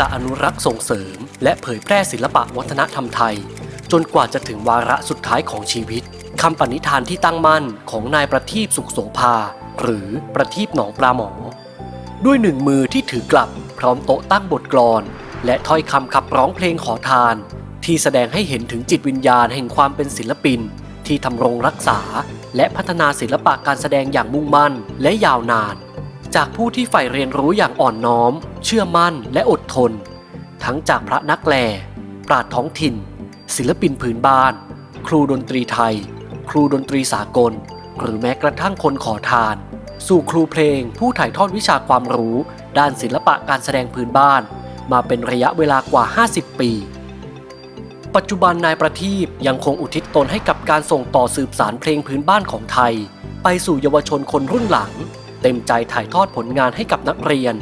จะอนุรักษ์ส่งเสริม และเผยแพร่ศิลปะวัฒนธรรมไทย จนกว่าจะถึงวาระสุดท้ายของชีวิตคำปณิธานที่ตั้งมั่นของนายประทีปสุขโสภา หรือประทีปหนองปลาหมอ ด้วยหนึ่งมือที่ถือกลับพร้อมโต๊ะตั้งบทกลอน และถ้อยคำขับร้องเพลงขอทาน ที่แสดงให้เห็นถึงจิตวิญญาณแห่งความเป็นศิลปิน ที่ทำรงรักษา และพัฒนาศิลปะการแสดงอย่างมุ่งมั่นและยาวนาน จากผู้ที่ใฝ่เรียนรู้อย่างอ่อนน้อม เชื่อมั่นและอดทน ทั้งจากพระนักแลปราดท้องถิ่น ศิลปินพื้นบ้าน ครูดนตรีไทย ครูดนตรีสากล หรือแม้กระทั่งคนขอทาน สู่ครูเพลงผู้ถ่ายทอดวิชาความรู้ ด้านศิลปะการแสดงพื้นบ้าน มาเป็นระยะเวลากว่า 50 ปีปัจจุบันนายประทีปยังคงอุทิศตนให้กับการส่งต่อสืบสารเพลงพื้นบ้านของไทย ไปสู่เยาวชนคนรุ่นหลัง เต็มใจถ่ายทอดผลงานให้กับนักเรียน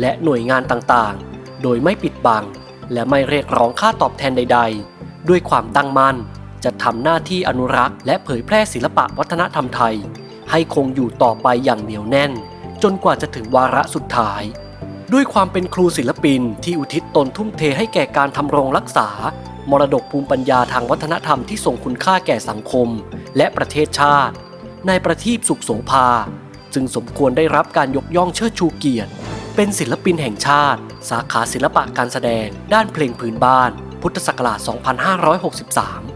และหน่วยงานต่างๆ โดยไม่ปิดบัง และไม่เรียกร้องค่าตอบแทนใด ๆ ด้วยความตั้งมั่น จะทำหน้าที่อนุรักษ์ และเผยแพร่ศิลปะวัฒนธรรมไทย ให้คงอยู่ต่อไปอย่างเหนียวแน่น จนกว่าจะถึงวาระสุดท้าย ด้วยความเป็นครูศิลปินที่อุทิศตนทุ่มเทให้แก่การทำรงรักษา มรดกภูมิปัญญาทางวัฒนธรรมที่ส่งคุณค่าแก่สังคม และประเทศชาตินายประทีปสุขโสภา จึงสมควรได้รับการยกย่องเชิดชูเกียรติ เป็นศิลปินแห่งชาติ สาขาศิลปะการแสดง ด้านเพลงพื้นบ้าน พุทธศักราช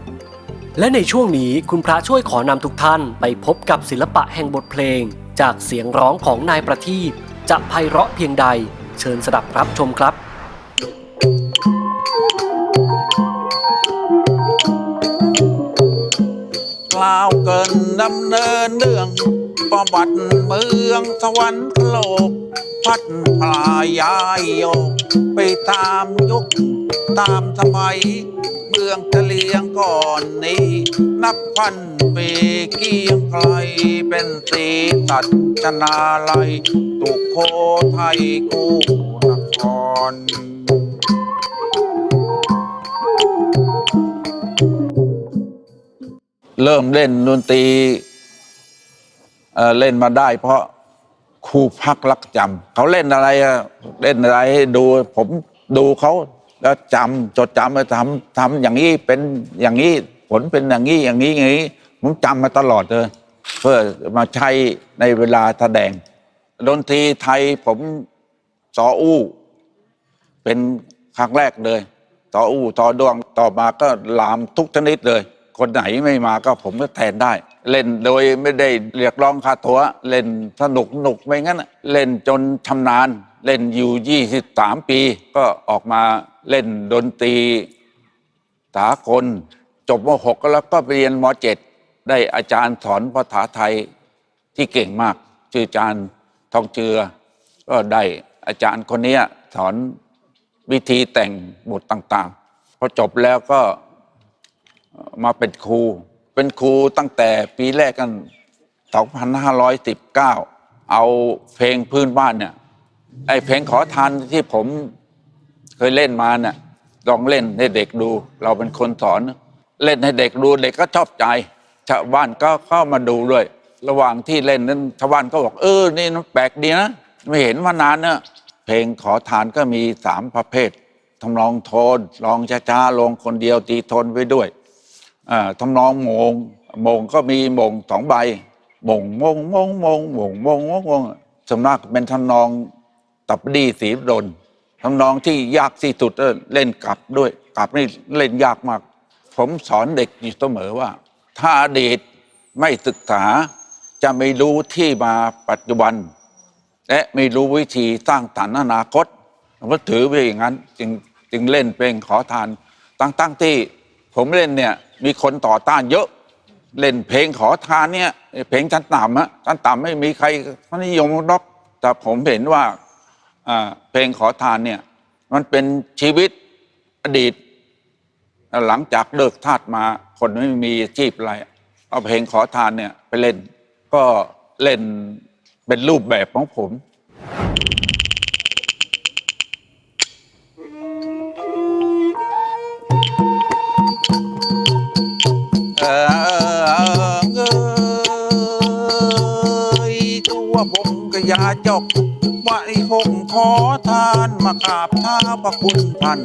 2563 และในช่วงนี้คุณพระช่วยขอนำทุกท่านไปพบกับศิลปะแห่งบทเพลง จากเสียงร้องของนายประทีปจะไพเราะเพียงใด เชิญสดับรับชมครับ กล่าวเกิน ดำเนินเรื่องประวัติเมืองสวรรคโลก พัดพลายายโยก ไปตามยุคตามสมัย เมืองทะเลียงก่อนนี้ นับพันปีเกียงไกลเป็นสีสัดชนาลัย ตุโคไทยกู้นคร เริ่มเล่นดนตรีเล่นมาได้ เพราะครูพักรักจำเขาเล่นอะไรเล่นอะไรให้ดู ผมดูเขาแล้วจำจดจำมาทำทำอย่างนี้เป็นอย่างนี้ผลเป็นอย่างนี้อย่างนี้อย่างนี้ ผมจำมาตลอดเลยเพื่อมาใช้ในเวลาแสดงดนตรีไทยผมสออู้ เป็นครั้งแรกเลย ต่ออู้ต่อดวงต่อมาก็ลามทุกชนิดเลย คนไหนไม่มาก็ผมก็แทนได้ เล่นโดยไม่ได้เรียกร้องค่าตัว เล่นสนุกหนุกไม่งั้นเล่นจนชำนาญ เล่นอยู่ 23 ปี ก็ออกมาเล่นดนตรีสากลจบม .6 แล้วก็ไปเรียนม .7 ได้อาจารย์สอนภาษาไทยที่เก่งมาก ชื่ออาจารย์ทองเจือ ก็ได้อาจารย์คนนี้สอนวิธีแต่งบทต่างๆ พอจบแล้วก็ มาเป็นครู เป็นครูตั้งแต่ปีแรกกัน 2519 เอาเพลงพื้นบ้านเนี่ยไอเพลงขอทานที่ผมเคยเล่นมาเนี่ยลองเล่นให้เด็กดู เราเป็นคนสอน เล่นให้เด็กดูเด็กก็ชอบใจชาวบ้านก็เข้ามาดูด้วย ระหว่างที่เล่นนั้นชาวบ้านก็บอกเออนี่มันแปลกดีนะไม่เห็นมานานเนอะเพลงขอทานก็มีสามประเภททำนองโทนลองช้าๆลงคนเดียวตีโทนไว้ด้วย ทำนองมงมงก็มีมงสองใบมงมงมงมงมงมงมงมงสำนักเป็นทำนองตับดีสีดนทำนองที่ยากที่สุดเล่นกลับด้วยกลับนี่เล่นยากมาก ผมสอนเด็กอยู่เสมอว่า ถ้าอดีตไม่ศึกษาจะไม่รู้ที่มาปัจจุบัน และไม่รู้วิธีสร้างฐานอนาคตผมถือไปอย่างนั้น จึงจึงเล่นเพลงขอทานตั้งตั้งที่ผมเล่นเนี่ย มีคนต่อต้านเยอะ เล่นเพลงขอทานเนี่ย เพลงชั้นต่ำอะชั้นต่ำไม่มีใครเขานิยมหรอกแต่ผมเห็นว่าอ่าเพลงขอทานเนี่ย มันเป็นชีวิตอดีต หลังจากเลิกทาสมา คนไม่มีอาชีพอะไร เอาเพลงขอทานเนี่ยไปเล่น ก็เล่นเป็นรูปแบบของผม ยาจกไหวหงขอทานมากราบเท้าพระคุณท่าน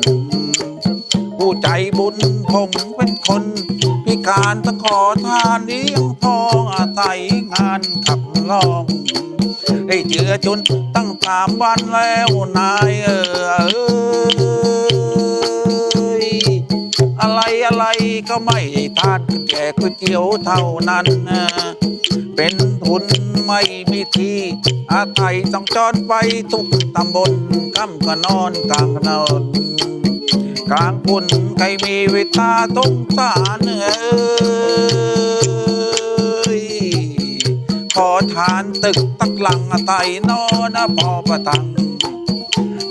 ผู้ใจบุญผมเป็นคน พิการต้องขอทานเลี้ยงทองอาศัยงานขับลองได้เจือจนตั้งสามวันแล้วนายเอออะไรอะไรก็ไม่ทานแก่ก๋วยเตี๋ยวเท่านั้น เป็นทุนไม่มีที่อาศัยต้องจอนไปทุกตำบลกำก็นอนกลางถนนกลางพุ่นใครมีเวตาตงสารเอ้ยขอทานตึกตักหลังไตนอนพอประตัง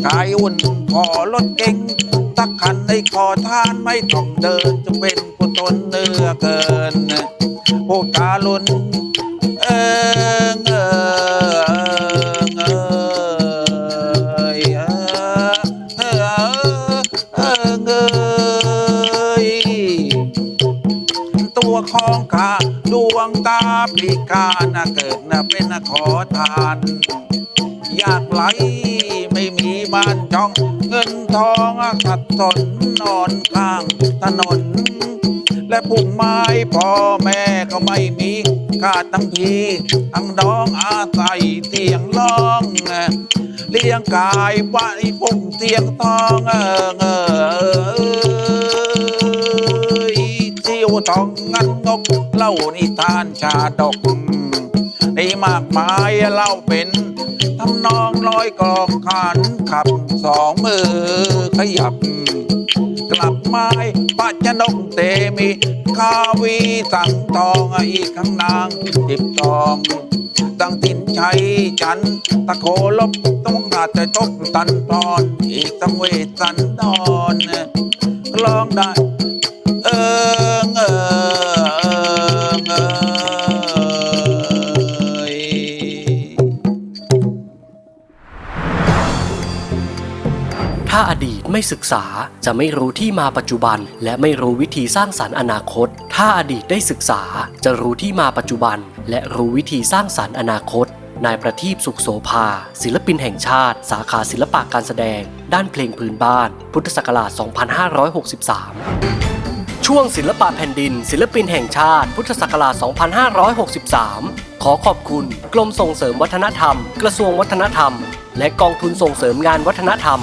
กายอุ่นขอรถเก่งตักขันให้ขอทานไม่ต้องเดินจะเป็นกุศลเนื้อเกินพวกกาลุนาดวงตาพิการนะเกิดนะเป็นนะขอทาน อยากไหลไม่มีบ้านจองเงินทองขัดสนนอนข้างถนน และพุ่มไม้พ่อแม่ก็ไม่มีขาดทั้งพี่ทั้งน้องอาศัยเตียงร้องเลี้ยงกายไว้พุ่งเตียงทองเออเออ ทองงันงกเล่านิทานชาดกในมากมายเล่าเป็นทำนองร้อยกลองขันขับสองมือขยับ กลับไม้ปัจจนกเตมีคาวีสังทองอีกข้างนางติบตองดังตินชัยจัน ตะโคลบต้องหาใจตกตันตอน อีกตั้งเวสันดอนร้องได้ งเอิงเอยถ้าอดีตไม่ศึกษาจะไม่รู้ที่มาปัจจุบัน และไม่รู้วิธีสร้างสรรค์อนาคต ถ้าอดีตได้ศึกษาจะรู้ที่มาปัจจุบัน และรู้วิธีสร้างสรรค์อนาคตนายประทีปสุขโสภา ศิลปินแห่งชาติ สาขาศิลปะการแสดง ด้านเพลงพื้นบ้าน พุทธศักราช 2563 ช่วงศิลปะแผ่นดิน ศิลปินแห่งชาติ พุทธศักราช 2563 ขอขอบคุณ กรมส่งเสริมวัฒนธรรม กระทรวงวัฒนธรรม และกองทุนส่งเสริมงานวัฒนธรรม